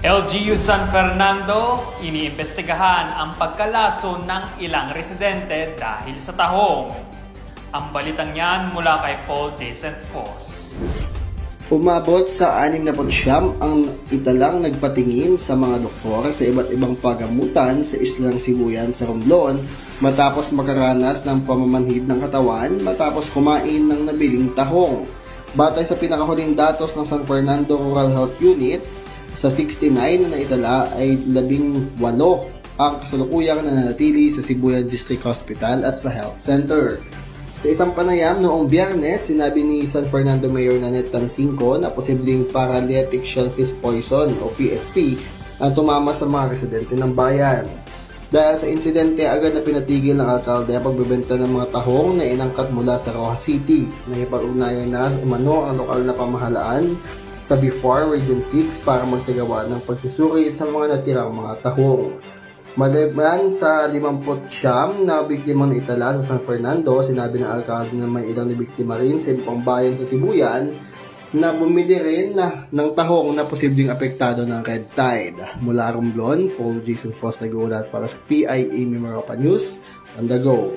LGU San Fernando, iniimbestigahan ang pagkalaso ng ilang residente dahil sa tahong. Ang balitang yan mula kay Paul Jason Foss. Umabot sa 69 ang italang nagpatingin sa mga doktor sa iba't ibang pagamutan sa Islang Sibuyan sa Romblon matapos makaranas ng pamamanhid ng katawan matapos kumain ng nabiling tahong. Batay sa pinakahuling datos ng San Fernando Rural Health Unit, sa 69 na naitala ay 18 ang kasalukuyang nananatili sa Sibuyan District Hospital at sa Health Center. Sa isang panayam noong biyernes, sinabi ni San Fernando Mayor Nanette Tansinco na posibleng paralytic shellfish poison o PSP ang tumama sa mga residente ng bayan. Dahil sa insidente, agad na pinatigil ng alkalde ang pagbebenta ng mga tahong na inangkat mula sa Rojas City. Nakipag-ugnayan na umano ang lokal na pamahalaan sa Before Region 6 para magsagawa ng pagsusuri sa mga natirang mga tahong. Maliban sa 50 siyam na biktima ng itala sa San Fernando, sinabi ng alkalde na may ilang na biktima rin sa ibang bayan sa Sibuyan na bumili rin na, ng tahong na posibleng apektado ng red tide. Mula Romblon, Paul Jason Foss nag para sa PIA Memorapa News on the go.